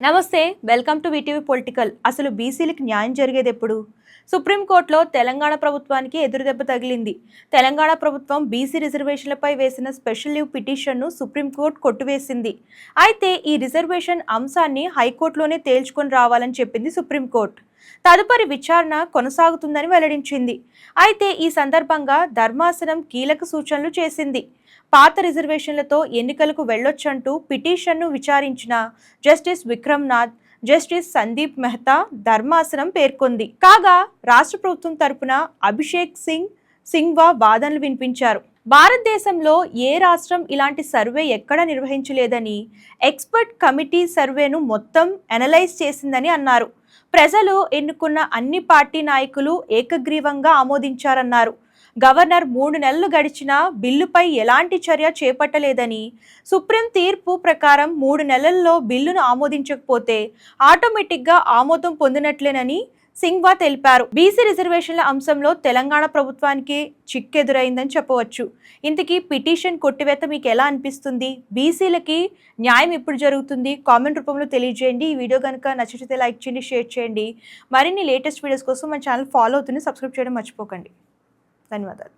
నమస్తే welcome to VTV political. అసలు బీసీలకు న్యాయం జరిగేది ఎప్పుడు? సుప్రీంకోర్టులో తెలంగాణ ప్రభుత్వానికి ఎదురుదెబ్బ తగిలింది. తెలంగాణ ప్రభుత్వం బీసీ రిజర్వేషన్లపై వేసిన స్పెషల్ లీవ్ పిటిషన్ను సుప్రీంకోర్టు కొట్టువేసింది. అయితే ఈ రిజర్వేషన్ అంశాన్ని హైకోర్టులోనే తేల్చుకొని రావాలని చెప్పింది సుప్రీంకోర్టు తదుపరి విచారణ కొనసాగుతుందని వెల్లడించింది. అయితే ఈ సందర్భంగా ధర్మాసనం కీలక సూచనలు చేసింది. పాత రిజర్వేషన్లతో ఎన్నికలకు వెళ్ళొచ్చంటూ పిటిషన్ను విచారించిన జస్టిస్ విక్రమ్నాథ్ జస్టిస్ సందీప్ మెహతా ధర్మాసనం పేర్కొంది. కాగా రాష్ట్ర ప్రభుత్వం తరపున అభిషేక్ సింగ్ సింగ్వా వాదనలు వినిపించారు. భారతదేశంలో ఏ రాష్ట్రం ఇలాంటి సర్వే ఎక్కడ నిర్వహించలేదని ఎక్స్పర్ట్ కమిటీ సర్వేను మొత్తం అనలైజ్ చేసిందని అన్నారు. ప్రజలు ఎన్నుకున్న అన్ని పార్టీ నాయకులు ఏకగ్రీవంగా ఆమోదించారన్నారు. గవర్నర్ మూడు నెలలు గడిచినా బిల్లుపై ఎలాంటి చర్య చేపట్టలేదని సుప్రీం తీర్పు ప్రకారం మూడు నెలల్లో బిల్లును ఆమోదించకపోతే ఆటోమేటిక్గా ఆమోదం పొందినట్లేనని సింగ్వా తెలిపారు. బీసీ రిజర్వేషన్ల అంశంలో తెలంగాణ ప్రభుత్వానికి చిక్కెదురైందని చెప్పవచ్చు. ఇంతకీ పిటిషన్ కొట్టివేత మీకు ఎలా అనిపిస్తుంది? బీసీలకి న్యాయం ఎప్పుడు జరుగుతుంది? కామెంట్ రూపంలో తెలియజేయండి. ఈ వీడియో కనుక నచ్చితే లైక్ చేయండి షేర్ చేయండి. మరిన్ని లేటెస్ట్ వీడియోస్ కోసం మన ఛానల్ ఫాలో అవుతుంది సబ్స్క్రైబ్ చేయడం మర్చిపోకండి. ధన్యవాదాలు.